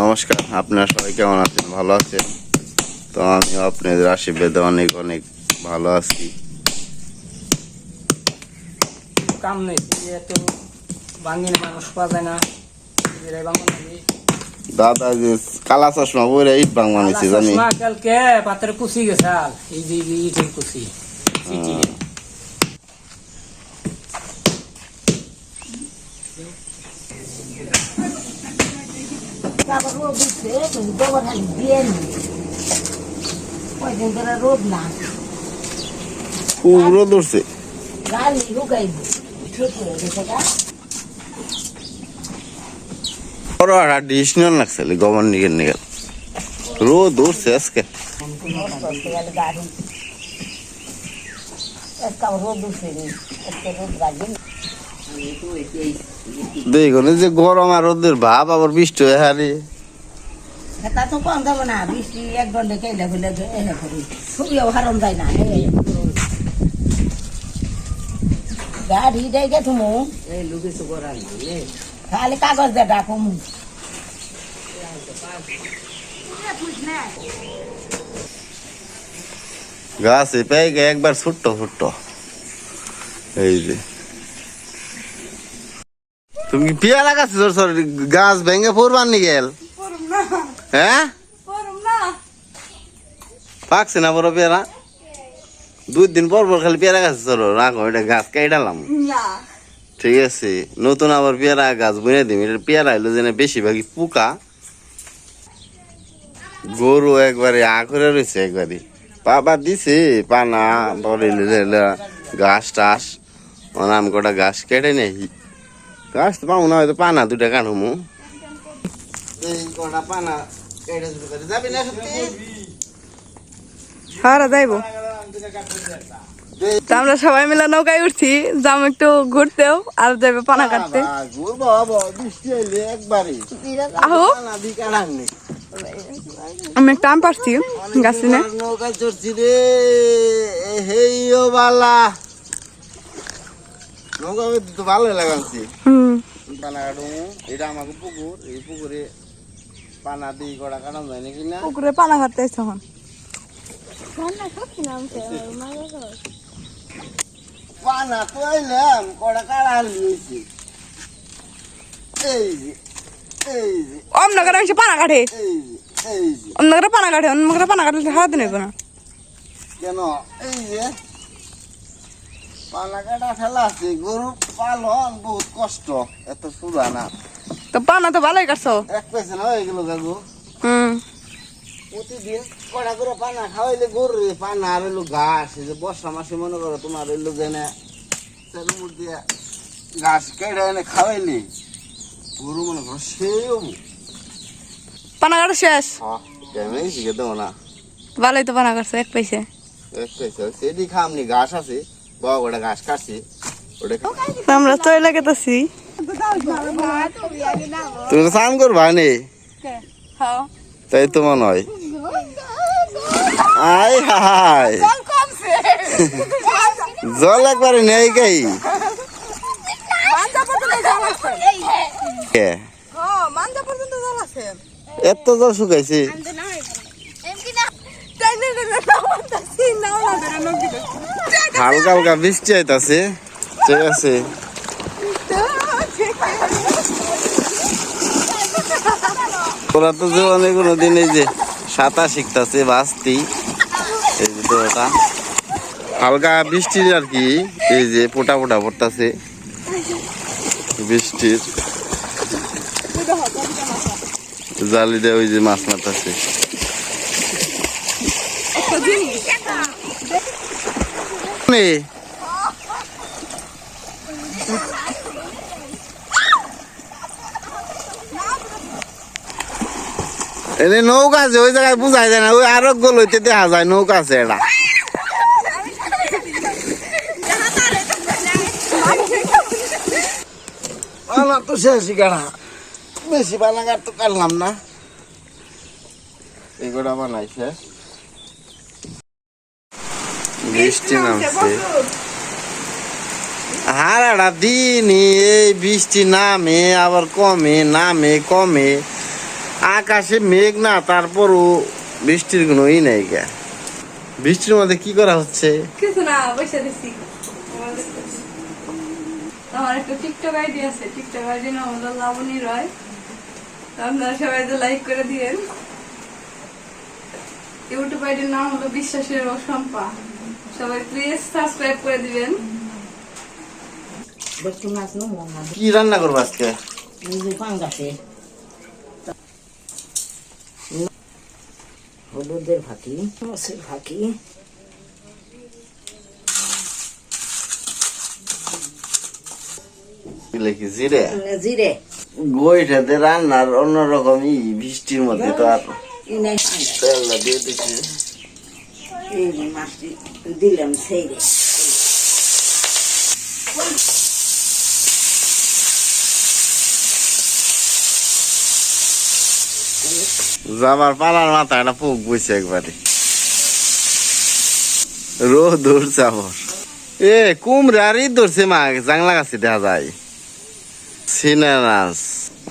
নমস্কার আপনারা সবাই কেমন আছেন? ভালো আছেন? তো আমিও আপনাদের আশীর্বাদে অনেক অনেক ভালো আছি। কাম নেই এত বাঙিনে মানুষ পাওয়া যায় না? দাদা যে কালা চশমা পরে ইট বাং বানিয়েছে জানি। কালকে পাত্রে কুচি গেছে আল। এই যে এই যে ইটের কুচি। উঠছে কিন্তু গোবর খালি দিয়ে নি কয়দিন ধরে রোদ না ঠিক হয়ে নষ্ট হতে গেলে রোদ গাড়ি দেখুন যে গরম আর রোদের ভাব, আবার বৃষ্টি হয়ে হারি তা তো কম যাব না বৃষ্টি এক ঘণ্টা কেলে ফেলে এনে করি। ছবিও হারম যায় না এই গাড়ি দেয় গে তুমি লুকে তো খালি কাগজ ডাকুম গাছে পেয়ে গে একবার ছোট্ট ছোট্ট। এই যে। তুমি পেয়ারা গাছ গাছ ভেঙে পড়বার নি গেল হ্যাঁ পাকছে না বড় পেয়ারা? দুই দিন পর পর খালি পেয়ারা গাছ চলো রাখো এটা গাছ কেটালাম ঠিক আছে নতুন আবার পেয়ারা গাছ বুনে দিম এটা পেয়ারা হইল যেন বেশিরভাগই পোকা। গরু একবারে আ করে রয়েছে একবারে। বাবা দিছে পানা যেগুলা ঘাস টাস। আমি কটা ঘাস কেটে নেই। ঘাস তো পাবো না হয়তো পানা দুটা কাটমু। এই কটা পানা কেটে দিতে পারি যাবি না সত্যি হারা যাইবো। আমরা সবাই মিলে নৌকায় উঠছি যাম একটু ঘুরতেও আর যাবে পানা কাটতে। আহো কাটার নেই আমি একটা আম পারছি গাছে নে নৌকা চড়ছি রে এ বালা। নৌকা তো ভালোই লাগাচ্ছি হুম। পানা কাটু এটা আমাকে পুকুর এই পুকুরে পানা দিয়ে কটা কাটানো যায় নাকি না? পুকুরে পানা কাটতে এসে এখন। পানা তো এলাম কটা কাটা লিয়েছি এই যে এই যে। অন্য করে পানা কাটে। এই এই যে। পানা কাটে অন্য পানা কাটলে হারা দিন না। কেন? এই যে পানা কাটা ফেলা আছে গরু পালন বহুত কষ্ট এত না। তো পানা তো ভালোই কাটছো এক পয়সা না হয়ে গেল কাকু হুম। প্রতিদিন কড়া করে পানা খাওয়াইলে গরু পানা আর হইল ঘাস এই যে বর্ষা মাসে মনে করো তোমার হইল যেনে তেলের মধ্যে ঘাস কেটে এনে খাওয়াইলে গরু মনে করো সেই হব পানা কাটা শেষ? কেমন শিখে দেবো না। ভালোই তো পানা কাটছো এক পয়সা এক পয়সা সেদি খামনি ঘাস আছে বড় গোটা ঘাস কাটছি ওটা খা- তো আমরা চলে গেতেছি তুমি তো স্নান করবা নে হ্যাঁ তাই তো মনে হয় আয় হায় জল একবারে নেই গাই এত জল শুকাইছে হালকা হালকা বৃষ্টি আইতাছে ঠিক আছে ওরা তো জীবনে কোনো দিন এই যে সাঁতার শিখতেছে বাস্তি এই যে ওটা। হালকা বৃষ্টির আর কি এই যে পোটা পোটা পড়তাছে। বৃষ্টির। জালি দিয়ে ওই যে মাছ মারতাছে। নে এনে নৌকা আছে ওই জায়গায় বুঝাই যায় না ওই আরোগ্য লইতে দেখা যায় নৌকা আছে এটা তো শেষই বেশি তো না। এগুলো বানাই শেষ বৃষ্টি নামছে হারাটা দিনই এই বৃষ্টি নামে আবার কমে নামে কমে। আকাশে মেঘ না তারপরও বৃষ্টির কোনো ই নাই গে। বৃষ্টির মধ্যে কি করা হচ্ছে? কিছু না বসে দিছি আমার একটা টিকটক আইডি আছে টিকটক আইডি নাম হলো লাবণী রয়। আপনারা সবাই তো লাইক করে দিয়েন। ইউটিউব আইডির নাম হলো বিশ্বাসের ও শম্পা। সবাই প্লিজ সাবস্ক্রাইব করে দিবেন। কি রান্না করব আজকে? নিজে পাঙ্গাসে। হলুদের ফাঁকি মাছের ফাঁকি জিরে? জিরে। গইটা গইটাতে রান্নার অন্যরকম ই বৃষ্টির মধ্যে তো আর দিয়ে দিচ্ছে। এই মাছটি দিলাম সেই রে। যাবার পালার মাথা একটা পোক বইছে একবারে। রোদ ধরছে আবার। এ কুমড়ে আর ই ধরছে মা জাংলা গাছে দেখা যায়।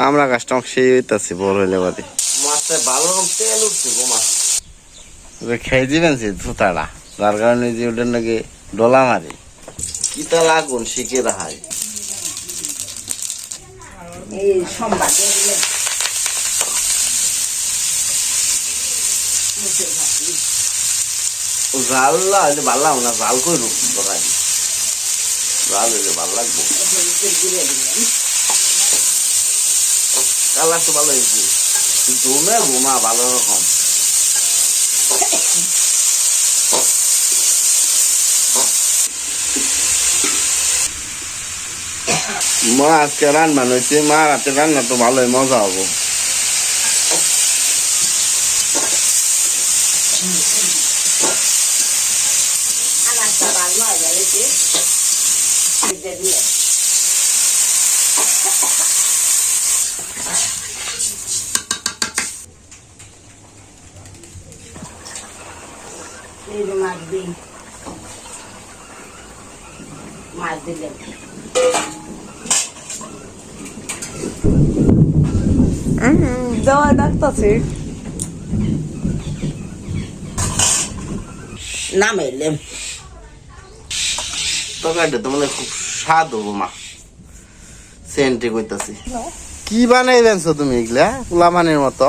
আমরা গাছটা সেই হইতাছি বড় হইলে বাদে। মাছটা ভালো রকম তেল উঠছে গো মাছ খেয়ে দিবেন সে ধুতাড়া যার কারণে যে ওটার নাকি ডলা মারে। কিতা লাগুন শিখে এই সোমবার দিয়ে দিলে জাল না হইলে ভালো লাগবো না, জাল করু তরকারি জাল হইলে ভালো লাগবো কালার তো ভালো হয়েছে। ঘুমে ঘুমা ভালো রকম। মা আজকে রান্না হয়েছে, মা রাতে রান্না তো ভালোই মজা হব আনাজটা ভালো হয় গেছে দিয়ে এই যে মাছ দিই। মাছ দিলে। দেওয়া ডাকতাছে। নামাইলাম তরকারিটা তো মানে খুব স্বাদ হব মা। সেন্টে কইতাছি। কি বানাইবেন তুমি এগুলা? পোলামানের মতো?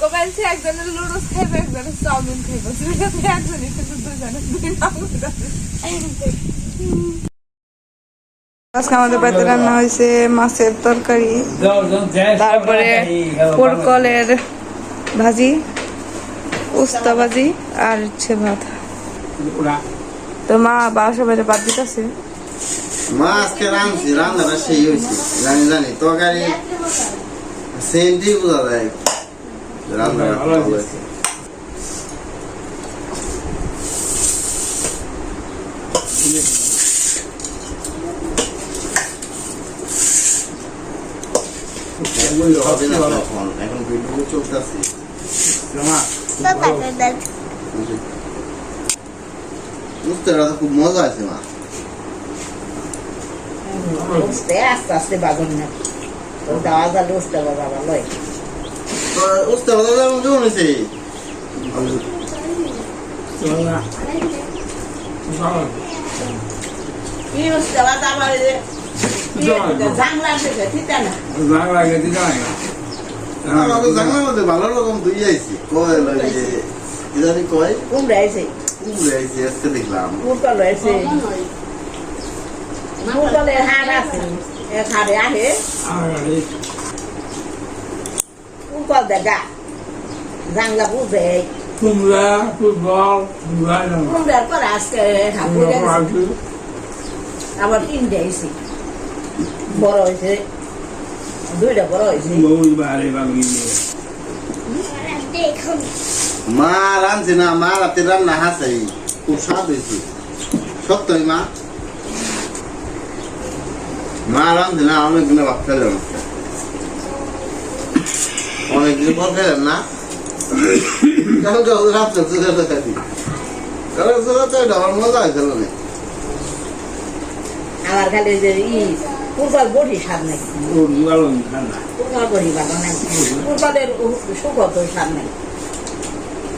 কমেন্টে একজনের লুডুস খাইবে একজনের চাউমিন খাইবে। দুইটাতে একজনই কিন্তু দুজনের দুই নাম আজকে আমাদের বাড়িতে রান্না হয়েছে মাছের তরকারি। তারপরে পোরকলের ভাজি উস্তা ভাজি আর হচ্ছে ভাত। তো মা বাসা বাড়ি ভাত দিতেছে। মা আজকে রাঁধছি রান্নাটা সেই হয়েছে জানি জানি। তরকারি সেন্টি বোঝা যায়। রান্নাটা ভালো হয়েছে এখন এখন ভিডিও চলতেছে। বুঝতে পারা খুব মজা আছে মা বুঝতে আস্তে আস্তে বাগুন না দাওয়া জালে উঠতে বাবা তো কেমন হয়েছে কি উঠতে বাবা আবার জাংলা থেকে ঠিক না আমাকে জানলার মধ্যে ভালো রকম দুই আইছি কয় কয় কুমড়া আছে কুমড়ে আইছি আজকে দেখলাম পুরকল আছে পুরকলের হাড় আছে এক হাড়ে আহে পুরকল দেখা জাংলা বুঝে কুমড়া ফুটবল কুমড়ার পর আজকে আবার তিনটে আইছি বড় হয়েছে দুইটা বড় হয়েছে মা রাঁধছে না মা রাতে রান্না হাসাই খুব স্বাদ হয়েছে। সত্যই মা। মা রাঁধছে না অনেকদিন ভাত খেলাম অনেকদিন পর খেলাম না। কালকে রাত্রে কালকে আমার মজা হয়েছিল না। আমার খালি যে ই পূর্বার বড়ি স্বাদ নাই। পূর্বার বড়ি ভালো নাই। পূর্বাদের সুগত স্বাদ নাই।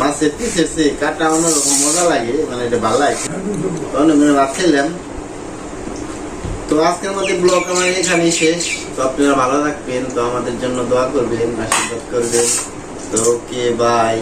মাছের পিসের চেয়ে কাটা অন্যরকম মজা লাগে মানে এটা ভালো লাগে। তখন ভাত খেলাম তো আজকের মধ্যে ব্লগ আমার এখানেই শেষ। তো আপনারা ভালো থাকবেন, তো আমাদের জন্য দোয়া করবেন, আশীর্বাদ করবেন। তো ওকে বাই